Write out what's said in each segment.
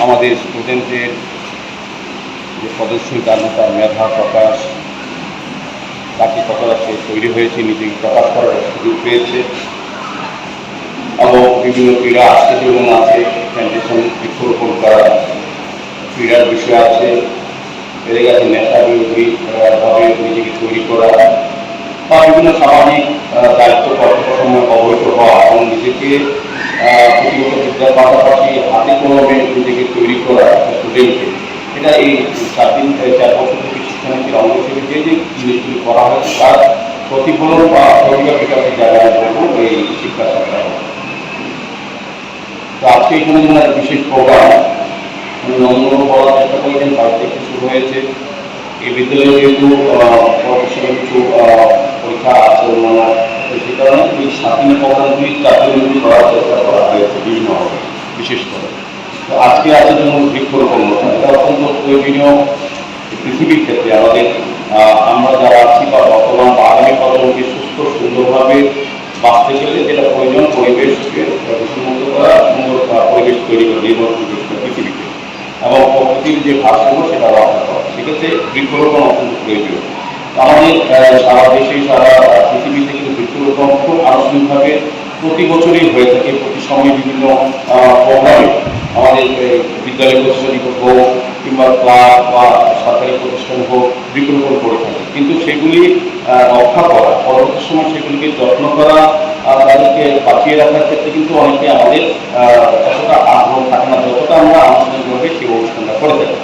আমাদের স্টুডেন্টের যে প্রদর্শনকার তার মেধা প্রকাশ তাকে কতটা সে তৈরি হয়েছে নিজেকে প্রকাশ করার সুযোগ পেয়েছে এবং বিভিন্ন ক্রীড়া আজকে যেমন আছে প্যান্টেশন বৃক্ষরোপণ করা ক্রীড়ার বিষয় আছে এদের কাছে নেশা বিরোধী ভাবে নিজেকে তৈরি করা বা বিভিন্ন সামাজিক দায়িত্ব কর্তব্য অবহিত হওয়া এবং নিজেকে আহ, বিদ্যার পাশাপাশি হাতে কলমে নিজেকে তৈরি করা স্টুডেন্টকে এটা এই চার দিন চার বছর থেকে শিক্ষানীতির অঙ্গ হিসেবে যে যে জিনিসগুলি করা হয়েছে তার প্রতিফলন বা বিকাশের জায়গায় বলব এই শিক্ষা সরকার তো আজকে এখানে একটা বিশেষ প্রোগ্রাম নন্দন বলার চেষ্টা করেছেন বাইরে থেকে শুরু হয়েছে। এই বিদ্যালয়ে যেহেতু প্রফেশনাল কিছু পরীক্ষা আছে, অন্যান্য সেই কারণে এই স্বাধীন প্রোগ্রামগুলি দিনগুলি করার চেষ্টা করা হয়েছে বিভিন্নভাবে বিশেষ করে তো আজকে আছে যেমন অত্যন্ত প্রয়োজনীয় পৃথিবীর ক্ষেত্রে আমাদের আমরা যারা আছি বা বর্তমান বা আগামী প্রজন্মকে সুস্থ, সুন্দরভাবে বাঁচতে গেলে যেটা প্রয়োজন, পরিবেশকে দূষণমুক্ত করা, সুন্দর পরিবেশ তৈরি করা, নির্ভর পরিবেশ করা পৃথিবীকে এবং প্রকৃতির যে ভারসাম্য, সেটা রক্ষা করা। সেক্ষেত্রে বৃক্ষরোপণ অত্যন্ত প্রয়োজন আমাদের সারা দেশে, সারা পৃথিবীতে কিন্তু বৃক্ষরোপণ খুব আনুষ্ঠানিকভাবে প্রতি বছরই হয়ে থাকে। প্রতি সময় বিভিন্ন প্রোগ্রামে আমাদের বিদ্যালয় প্রতিষ্ঠানিক হোক কিংবা ক্লাব বা সরকারি প্রতিষ্ঠান হোক বৃক্ষরোপণ করে থাকে। কিন্তু সেগুলি রক্ষা করা, পরবর্তী সময় সেগুলিকে যত্ন করা তাদেরকে বাঁচিয়ে রাখার ক্ষেত্রে কিন্তু অনেকে আমাদের এতটা আগ্রহ থাকে না, যতটা আমরা আনুষ্ঠানিকভাবে সেই অনুষ্ঠানটা করে থাকি।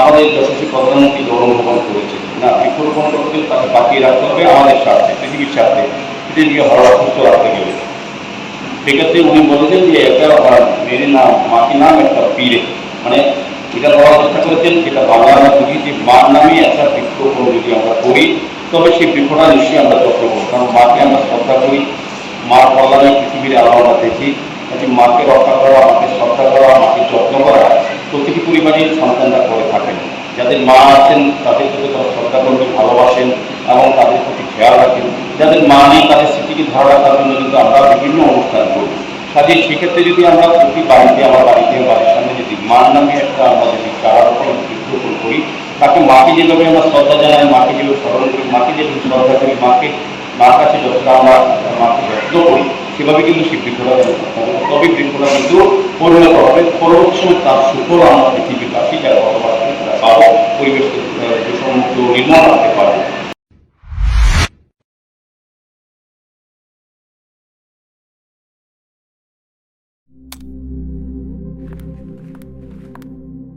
আমাদের যশস্বী প্রধানমন্ত্রী গৌরবমান করেছে না বৃক্ষরোপণ করতে তাকে বাঁচিয়ে রাখতে হবে আমাদের স্বার্থে, পৃথিবীর স্বার্থে। পৃথিবীকে হরা সুস্থ রাখতে গেলে সেক্ষেত্রে উনি বলেছেন যে নাম মাকে নাম একটা পীরে। মানে এটা বলার চেষ্টা করেছেন যেটা বাংলা আমরা বুঝি যে মার নামে একটা বৃক্ষরোপণ যদি আমরা করি, তবে সেই বৃক্ষটা নিশ্চয়ই আমরা যত্ন করব। কারণ মাকে আমরা শ্রদ্ধা করি, মার কল্যাণে পৃথিবীর আলো আমরা দেখি মাকে রক্ষা করা, মাকে শ্রদ্ধা করা, মাকে যত্ন করা, প্রতিটি পরিবারের সন্তানরা করে থাকেন। যাদের মা আছেন, তাদের প্রতি তারা শ্রদ্ধা করবেন ভালোবাসেন, এবং তাদের প্রতি খেয়াল রাখেন। যাদের মা নেই, তাদের স্মৃতিকে ধরে রাখার জন্য কিন্তু আমরা বিভিন্ন অনুষ্ঠান করি। কাজে সেক্ষেত্রে যদি আমরা প্রতি বাড়িতে, আমার বাড়িতে, বাড়ির সামনে যদি মার নামে একটা আমরা যদি চারারোপণ বৃক্ষরোপণ করি তাকে মাকে যেভাবে আমরা শ্রদ্ধা জানাই, মাকে যেভাবে স্মরণ করি, মাকে যেভাবে শ্রদ্ধা করি, মাকে, মার কাছে যতটা আমরা মাকে যত্ন করি, সেভাবে কিন্তু সেই বৃক্ষটা। তবে বৃক্ষটা কিন্তু পরিণত হবে পরবর্তী সময় তার সুফল আমরা পৃথিবীবাসী যারা বসবাস করি তারা পাবো, পরিবেশ দূষণমুক্ত নির্মূল রাখতে পারব